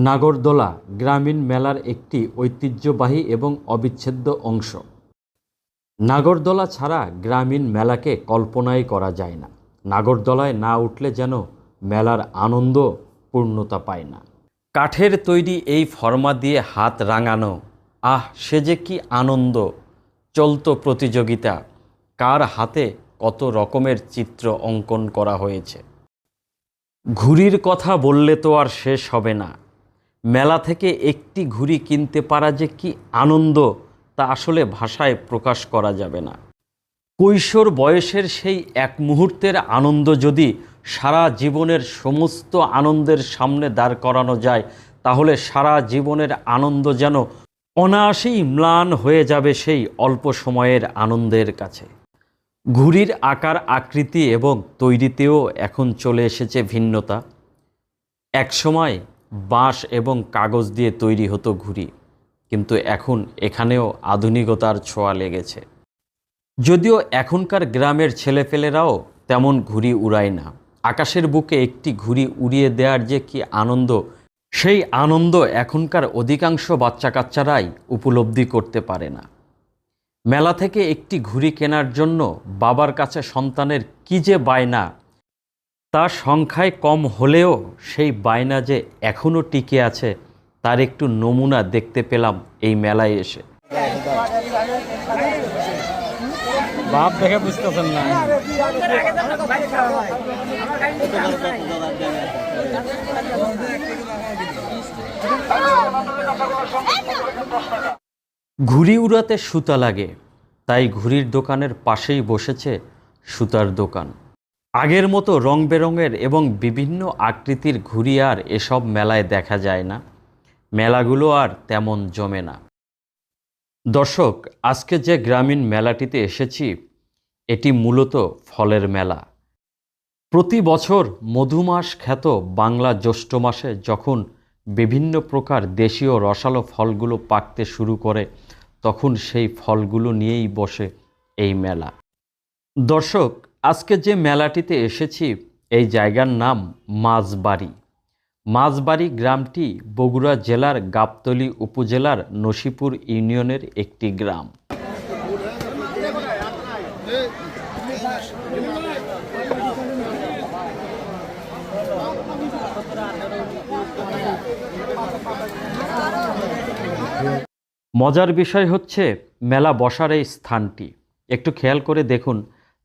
নাগরদোলা গ্রামীণ মেলার একটি ঐতিহ্যবাহী এবং অবিচ্ছেদ্য অংশ। নাগরদোলা ছাড়া গ্রামীণ মেলাকে কল্পনাই করা যায় না। নাগরদোলায় না উঠলে যেন মেলার আনন্দ পূর্ণতা পায় না। কাঠের তৈরি এই ফর্মা দিয়ে হাত রাঙানো, আহ, সে যে কি আনন্দ! চলতো প্রতিযোগিতা, কার হাতে কত রকমের চিত্র অঙ্কন করা হয়েছে। ঘুড়ির কথা বললে তো আর শেষ হবে না। মেলা থেকে একটি ঘুড়ি কিনতে পারা যে কি আনন্দ, তা আসলে ভাষায় প্রকাশ করা যাবে না। কৈশোর বয়সের সেই এক মুহূর্তের আনন্দ যদি সারা জীবনের সমস্ত আনন্দের সামনে দাঁড় করানো যায়, তাহলে সারা জীবনের আনন্দ যেন অনায়াসেই ম্লান হয়ে যাবে সেই অল্প সময়ের আনন্দের কাছে। ঘুড়ির আকার আকৃতি এবং তৈরিতেও এখন চলে এসেছে ভিন্নতা। একসময় বাঁশ এবং কাগজ দিয়ে তৈরি হতো ঘুড়ি, কিন্তু এখন এখানেও আধুনিকতার ছোঁয়া লেগেছে। যদিও এখনকার গ্রামের ছেলেপেলেরাও তেমন ঘুড়ি উড়ায় না। আকাশের বুকে একটি ঘুড়ি উড়িয়ে দেওয়ার যে কি আনন্দ, সেই আনন্দ এখনকার অধিকাংশ বাচ্চা কাচ্চারাই উপলব্ধি করতে পারে না। মেলা থেকে একটি ঘুড়ি কেনার জন্য বাবার কাছে সন্তানের কী যে বায়না তা সংখ্যায় কম হলেও সেই বায়না যে এখনও টিকে আছে তার একটু নমুনা দেখতে পেলাম এই মেলায় এসে। বাপ দেখে বুঝতেছেন না। ঘুড়ি উড়াতে সুতা লাগে তাই ঘুড়ির দোকানের পাশেই বসেছে সুতার দোকান। আগের মতো রং বেরঙের এবং বিভিন্ন আকৃতির ঘুড়ি আর এসব মেলায় দেখা যায় না। মেলাগুলো আর তেমন জমে না। দর্শক, আজকে যে গ্রামীণ মেলাটিতে এসেছি, এটি মূলত ফলের মেলা। প্রতি বছর মধুমাস খ্যাত বাংলা জ্যৈষ্ঠ মাসে যখন বিভিন্ন প্রকার দেশীয় রসালো ফলগুলো পাকতে শুরু করে, তখন সেই ফলগুলো নিয়েই বসে এই মেলা। দর্শক আজকে যে মেলাটিতে এসেছি, এই জায়গার নাম মাঝবাড়ি। মাঝবাড়ি গ্রামটি বগুড়া জেলার গাবতলী উপজেলার নসিপুর ইউনিয়নের একটি গ্রাম। মজার বিষয় হচ্ছে, মেলা বসার এই স্থানটি। একটু খেয়াল করে দেখুন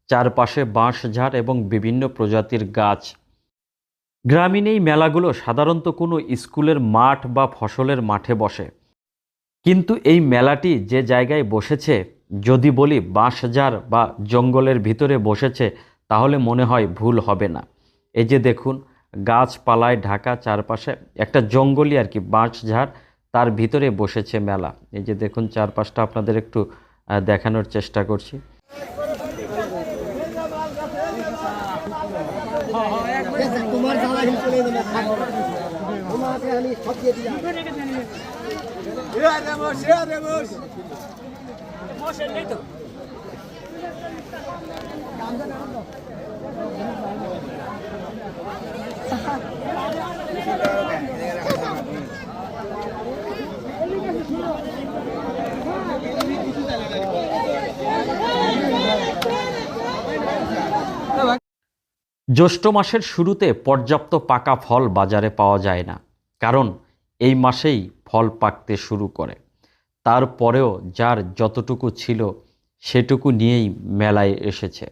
চারপাশে বাঁশঝাড় এবং বিভিন্ন প্রজাতির গাছ। গ্রামীণ এই মেলাগুলো সাধারণত কোনো স্কুলের মাঠ বা ফসলের মাঠে বসে। কিন্তু এই মেলাটি যে জায়গায় বসেছে, যদি বলি বাঁশঝাড় বা জঙ্গলের ভিতরে বসেছে, তাহলে মনে হয় ভুল হবে না। এই যে দেখুন, গাছপালায় ঢাকা চারপাশে একটা জঙ্গলই আর কি বাঁশঝাড়, তার ভিতরে বসেছে মেলা। এই যে দেখুন, চারপাশটা আপনাদের একটু দেখানোর চেষ্টা করছি। তোমার জ্বালা হিল চলে যাবে তোমাকে আমি সব দিয়ে দিলাম জ্যৈষ্ঠ মাসের শুরুতে পর্যাপ্ত পাকা ফল বাজারে পাওয়া যায় না, কারণ এই মাসেই ফল পাকতে শুরু করে। তারপরেও যার যতটুকু ছিল সেটুকু নিয়েই মেলায় এসেছে।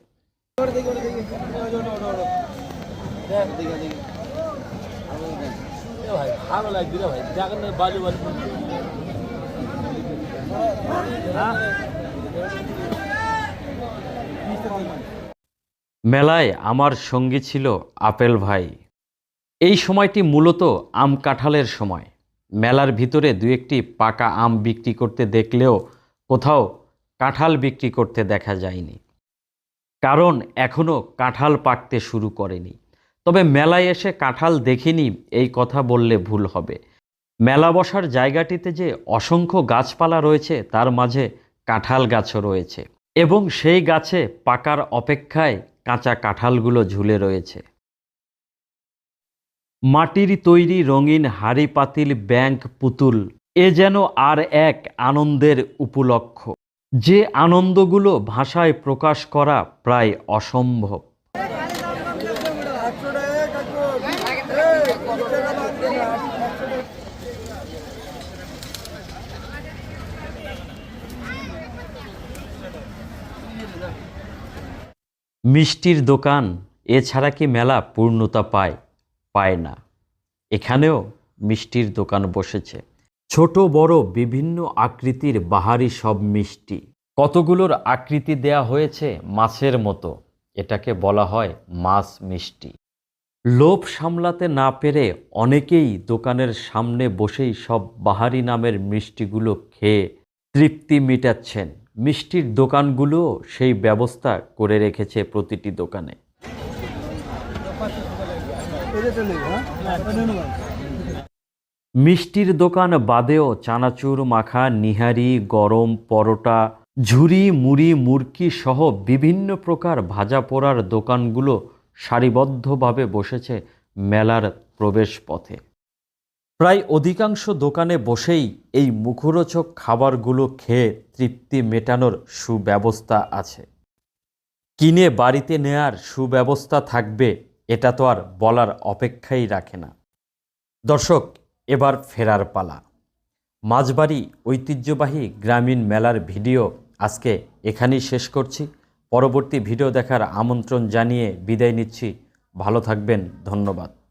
ভাই মেলায় আমার সঙ্গী ছিল আপেল ভাই। এই সময়টি মূলত আম কাঁঠালের সময়। মেলার ভিতরে দু একটি পাকা আম বিক্রি করতে দেখলেও কোথাও কাঁঠাল বিক্রি করতে দেখা যায়নি। কারণ এখনও কাঁঠাল পাকতে শুরু করেনি। তবে মেলায় এসে কাঁঠাল দেখিনি এই কথা বললে ভুল হবে। মেলা বসার জায়গাটিতে যে অসংখ্য গাছপালা রয়েছে, তার মাঝে কাঁঠাল গাছও রয়েছে। এবং সেই গাছে পাকার অপেক্ষায় কাঁচা কাঁঠালগুলো ঝুলে রয়েছে। মাটির তৈরি রঙিন হাড়ি পাতিল ব্যাংক পুতুল, এ যেন আর এক আনন্দের উপলক্ষ। যে আনন্দগুলো ভাষায় প্রকাশ করা প্রায় অসম্ভব। মিষ্টির দোকান এছাড়া কি মেলা পূর্ণতা পায়? পায় না। এখানেও মিষ্টির দোকান বসেছে। ছোট, বড়, বিভিন্ন আকৃতির বাহারি সব মিষ্টি। কতগুলোর আকৃতি দেয়া হয়েছে মাছের মতো? এটাকে বলা হয় মাছ মিষ্টি। লোভ সামলাতে না পেরে অনেকেই দোকানের সামনে বসেই সব বাহারি নামের মিষ্টিগুলো খেয়ে তৃপ্তি মেটাচ্ছেন। মিষ্টির দোকানগুলো সেই ব্যবস্থা করে রেখেছে প্রতিটি দোকানে। মিষ্টির দোকান বাদেও চানাচুর, মাখা, নিহারি, গরম, পরোটা, ঝুরি, মুড়ি, মুরকি সহ বিভিন্ন প্রকার ভাজা পোড়ার দোকানগুলো সারিবদ্ধভাবে বসেছে মেলার প্রবেশ পথে। প্রায় অধিকাংশ দোকানে বসেই এই মুখরোচক খাবারগুলো খেয়ে তৃপ্তি মেটানোর সুব্যবস্থা আছে। কিনে বাড়িতে নেয়ার সুব্যবস্থা থাকবে, এটা তো আর বলার অপেক্ষাই রাখে না। দর্শক, এবার ফেরার পালা। মাঝবাড়ি ঐতিহ্যবাহী গ্রামীণ মেলার ভিডিও আজকে এখানেই শেষ করছি। পরবর্তী ভিডিও দেখার আমন্ত্রণ জানিয়ে বিদায় নিচ্ছি। ভালো থাকবেন, ধন্যবাদ।